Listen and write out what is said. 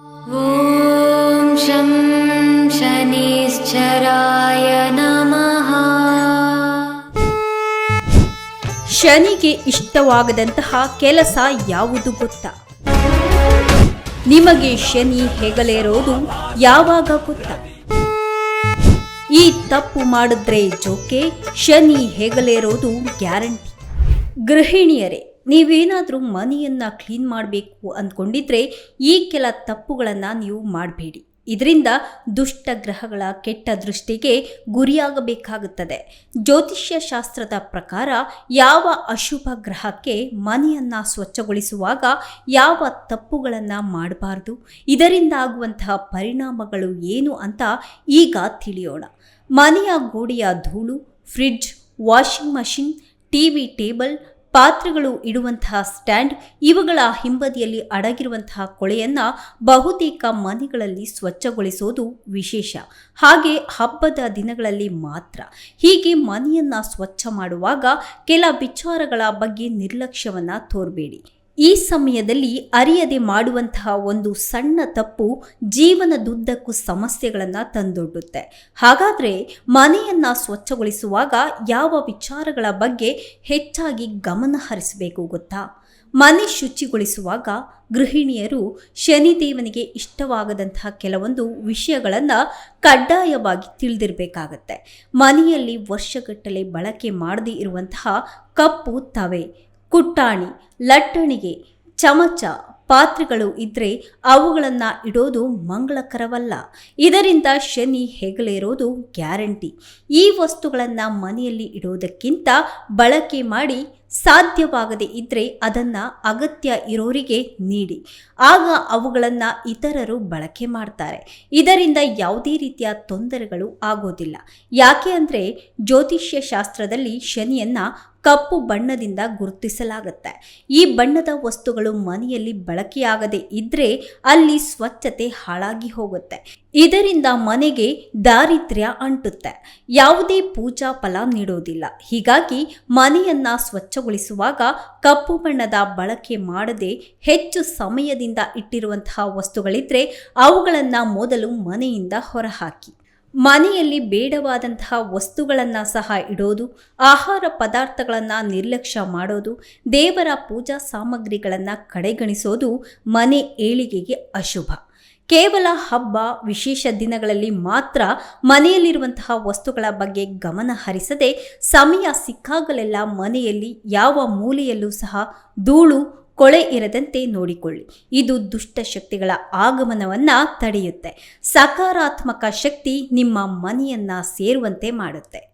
ॐ शं शनिश्चराय नमः ಶನಿಗೆ ಇಷ್ಟವಾಗದಂತಹ ಕೆಲಸ ಯಾವುದು ಗೊತ್ತಾ ನಿಮಗೆ ಶನಿ ಹೆಗಲೇರೋದು ಯಾವಾಗ ಗೊತ್ತಾ ಈ ತಪ್ಪು ಮಾಡಿದ್ರೆ ಜೋಕೆ ಶನಿ ಹೆಗಲೇರೋದು ಗ್ಯಾರಂಟಿ ಗೃಹಿಣಿಯರೇ ನೀವೇನಾದರೂ ಮನೆಯನ್ನು ಕ್ಲೀನ್ ಮಾಡಬೇಕು ಅಂದ್ಕೊಂಡಿದ್ರೆ ಈ ಕೆಲ ತಪ್ಪುಗಳನ್ನು ನೀವು ಮಾಡಬೇಡಿ. ಇದರಿಂದ ದುಷ್ಟ ಗ್ರಹಗಳ ಕೆಟ್ಟ ದೃಷ್ಟಿಗೆ ಗುರಿಯಾಗಬೇಕಾಗುತ್ತದೆ. ಜ್ಯೋತಿಷ್ಯ ಶಾಸ್ತ್ರದ ಪ್ರಕಾರ ಯಾವ ಅಶುಭ ಗ್ರಹಕ್ಕೆ ಮನೆಯನ್ನು ಸ್ವಚ್ಛಗೊಳಿಸುವಾಗ ಯಾವ ತಪ್ಪುಗಳನ್ನು ಮಾಡಬಾರ್ದು? ಇದರಿಂದ ಆಗುವಂತಹ ಪರಿಣಾಮಗಳು ಏನು ಅಂತ ಈಗ ತಿಳಿಯೋಣ. ಮನೆಯ ಗೋಡೆಯ ಧೂಳು, fridge, washing machine, TV table ಪಾತ್ರೆಗಳು ಇಡುವಂತಹ ಸ್ಟ್ಯಾಂಡ್, ಇವುಗಳ ಹಿಂಬದಿಯಲ್ಲಿ ಅಡಗಿರುವಂತಹ ಕೊಳೆಯನ್ನ ಬಹುತೇಕ ಮನೆಗಳಲ್ಲಿ ಸ್ವಚ್ಛಗೊಳಿಸೋದು ವಿಶೇಷ. ಹಾಗೆ ಹಬ್ಬದ ದಿನಗಳಲ್ಲಿ ಮಾತ್ರ. ಹೀಗೆ ಮನೆಯನ್ನ ಸ್ವಚ್ಛ ಮಾಡುವಾಗ ಕೆಲ ವಿಚಾರಗಳ ಬಗ್ಗೆ ನಿರ್ಲಕ್ಷ್ಯವನ್ನ ತೋರಬೇಡಿ. ಈ ಸಮಯದಲ್ಲಿ ಅರಿಯದೆ ಮಾಡುವಂತಹ ಒಂದು ಸಣ್ಣ ತಪ್ಪು ಜೀವನದುದ್ದಕ್ಕೂ ಸಮಸ್ಯೆಗಳನ್ನು ತಂದೊಡ್ಡುತ್ತೆ. ಹಾಗಾದರೆ ಮನೆಯನ್ನ ಸ್ವಚ್ಛಗೊಳಿಸುವಾಗ ಯಾವ ವಿಚಾರಗಳ ಬಗ್ಗೆ ಹೆಚ್ಚಾಗಿ ಗಮನ ಹರಿಸಬೇಕು ಗೊತ್ತಾ? ಮನೆ ಶುಚಿಗೊಳಿಸುವಾಗ ಗೃಹಿಣಿಯರು ಶನಿದೇವನಿಗೆ ಇಷ್ಟವಾಗದಂತಹ ಕೆಲವೊಂದು ವಿಷಯಗಳನ್ನು ಕಡ್ಡಾಯವಾಗಿ ತಿಳಿದಿರಬೇಕಾಗತ್ತೆ. ಮನೆಯಲ್ಲಿ ವರ್ಷಗಟ್ಟಲೆ ಬಳಕೆ ಮಾಡದೇ ಇರುವಂತಹ ಕಪ್ಪು ತವೆ ಕುಟ್ಟಾಣಿ, ಲಟ್ಟಣಿಗೆ, ಚಮಚ, ಪಾತ್ರೆಗಳು ಇದ್ದರೆ ಅವುಗಳನ್ನು ಇಡೋದು ಮಂಗಳಕರವಲ್ಲ. ಇದರಿಂದ ಶನಿ ಹೆಗಲೇರೋದು ಗ್ಯಾರಂಟಿ. ಈ ವಸ್ತುಗಳನ್ನು ಮನೆಯಲ್ಲಿ ಇಡೋದಕ್ಕಿಂತ ಬಳಕೆ ಮಾಡಿ ಸಾಧ್ಯವಾಗದೇ ಇದ್ದರೆ ಅದನ್ನು ಅಗತ್ಯ ಇರೋರಿಗೆ ನೀಡಿ. ಆಗ ಅವುಗಳನ್ನು ಇತರರು ಬಳಕೆ ಮಾಡ್ತಾರೆ. ಇದರಿಂದ ಯಾವುದೇ ರೀತಿಯ ತೊಂದರೆಗಳು ಆಗೋದಿಲ್ಲ. ಯಾಕೆ ಅಂದರೆ ಜ್ಯೋತಿಷ್ಯ ಶಾಸ್ತ್ರದಲ್ಲಿ ಶನಿಯನ್ನ ಕಪ್ಪು ಬಣ್ಣದಿಂದ ಗುರುತಿಸಲಾಗುತ್ತೆ. ಈ ಬಣ್ಣದ ವಸ್ತುಗಳು ಮನೆಯಲ್ಲಿ ಬಳಕೆಯಾಗದೆ ಇದ್ರೆ ಅಲ್ಲಿ ಸ್ವಚ್ಛತೆ ಹಾಳಾಗಿ ಹೋಗುತ್ತೆ. ಇದರಿಂದ ಮನೆಗೆ ದಾರಿದ್ರ್ಯ ಅಂಟುತ್ತೆ. ಯಾವುದೇ ಪೂಜಾ ಫಲ ನೀಡೋದಿಲ್ಲ. ಹೀಗಾಗಿ ಮನೆಯನ್ನ ಸ್ವಚ್ಛಗೊಳಿಸುವಾಗ ಕಪ್ಪು ಬಣ್ಣದ ಬಳಕೆ ಮಾಡದೆ ಹೆಚ್ಚು ಸಮಯದಿಂದ ಇಟ್ಟಿರುವಂತಹ ವಸ್ತುಗಳಿದ್ರೆ ಅವುಗಳನ್ನು ಮೊದಲು ಮನೆಯಿಂದ ಹೊರಹಾಕಿ. ಮನೆಯಲ್ಲಿ ಬೇಡವಾದಂತಹ ವಸ್ತುಗಳನ್ನು ಸಹ ಇಡೋದು, ಆಹಾರ ಪದಾರ್ಥಗಳನ್ನು ನಿರ್ಲಕ್ಷ್ಯ ಮಾಡೋದು, ದೇವರ ಪೂಜಾ ಸಾಮಗ್ರಿಗಳನ್ನು ಕಡೆಗಣಿಸೋದು ಮನೆ ಏಳಿಗೆಗೆ ಅಶುಭ. ಕೇವಲ ಹಬ್ಬ ವಿಶೇಷ ದಿನಗಳಲ್ಲಿ ಮಾತ್ರ ಮನೆಯಲ್ಲಿರುವಂತಹ ವಸ್ತುಗಳ ಬಗ್ಗೆ ಗಮನ ಹರಿಸದೆ ಸಮಯ ಸಿಕ್ಕಾಗಲೆಲ್ಲ ಮನೆಯಲ್ಲಿ ಯಾವ ಮೂಲೆಯಲ್ಲೂ ಸಹ ಧೂಳು ಕೊಳೆ ಇರದಂತೆ ನೋಡಿಕೊಳ್ಳಿ. ಇದು ದುಷ್ಟ ಶಕ್ತಿಗಳ ಆಗಮನವನ್ನ ತಡೆಯುತ್ತೆ. ಸಕಾರಾತ್ಮಕ ಶಕ್ತಿ ನಿಮ್ಮ ಮನೆಯನ್ನು ಸೇರುವಂತೆ ಮಾಡುತ್ತೆ.